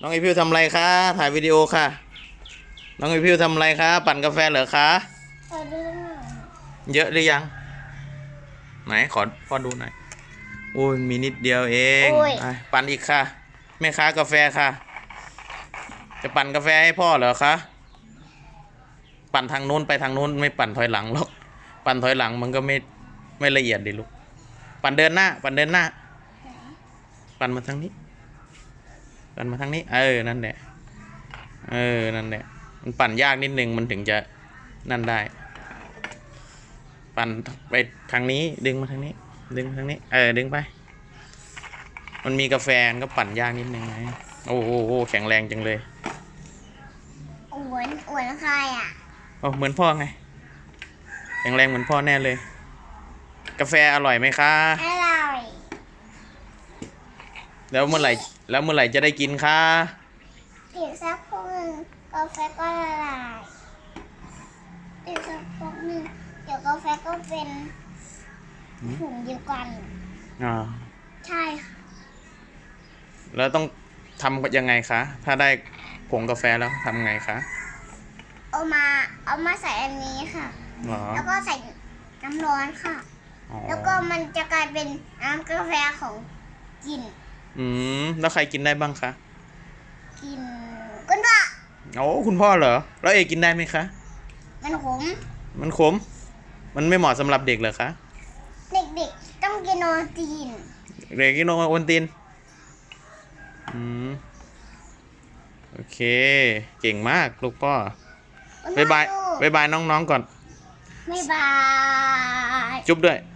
น้องไอพิวทำอะไรคะ ถ่ายวิดีโอค่ะ น้องไอพิวทำอะไรคะ ปั่นกาแฟเหรอคะเออดูหน่อยเยอะหรือยัง ไหนขอพ่อดูหน่อย โอ้ยมีนิดเดียวเองไปปั่นอีกค่ะ แม่ค้ากาแฟค่ะ จะปั่นกาแฟให้พ่อเหรอคะ ปั่นทางนู้นไปทางนู้นไม่ปั่นถอยหลังหรอก ปั่นถอยหลังมันก็ไม่ไม่ละเอียดดิลูก ปั่นเดินหน้า ปั่นเดินหน้า ปั่นมาทางนี้ ปั่นมาทางนี้ เออ นั่นแหละ เออ นั่นแหละ มันปั่นยากนิดนึง มันถึงจะนั่นได้ ปั่นไปทางนี้ ดึงมาทางนี้ ดึงมาทางนี้ เออ ดึงไป มันมีกาแฟมันก็ปั่นยากนิดนึงไงโอ้โหโอ้โหแข็งแรงจังเลยอวนอวนใครอะโอ้เหมือนพ่อไง แข็งแรงเหมือนพ่อแน่เลย กาแฟอร่อยไหมคะอร่อย แล้วเมื่อไหร่แล้วเมื่อไหร่จะได้กินคะอีกสักพักหนึ่งกาแฟก็ละลายอีกสักพักหนึ่งเดี๋ยวกาแฟก็เป็นถุงเดียวกัน อ่าใช่ค่ะแล้วต้องทำยังไงคะ ถ้าได้ผงกาแฟแล้วทำไงคะเอามาเอามาใส่อันนี้ค่ะหรอแล้วก็ใส่น้ำร้อนค่ะ อ๋อ แล้วก็มันจะกลายเป็นน้ำกาแฟของกิน อืมแล้วใครกินได้บ้างคะ กินกุนว่าโอ้คุณพ่อเหรอ แล้วเอกินได้ไหมคะ มันขมมันขม มันไม่เหมาะสำหรับเด็กเหรอคะ เด็กๆ ต้องกินโนตีนเด็กกินนมโอนติน อืม โอเค เก่งมากลูกพ่อคุณพ่บายบายดูบายบายน้องๆก่อน บ๊ายบาย จุ๊บด้วยบ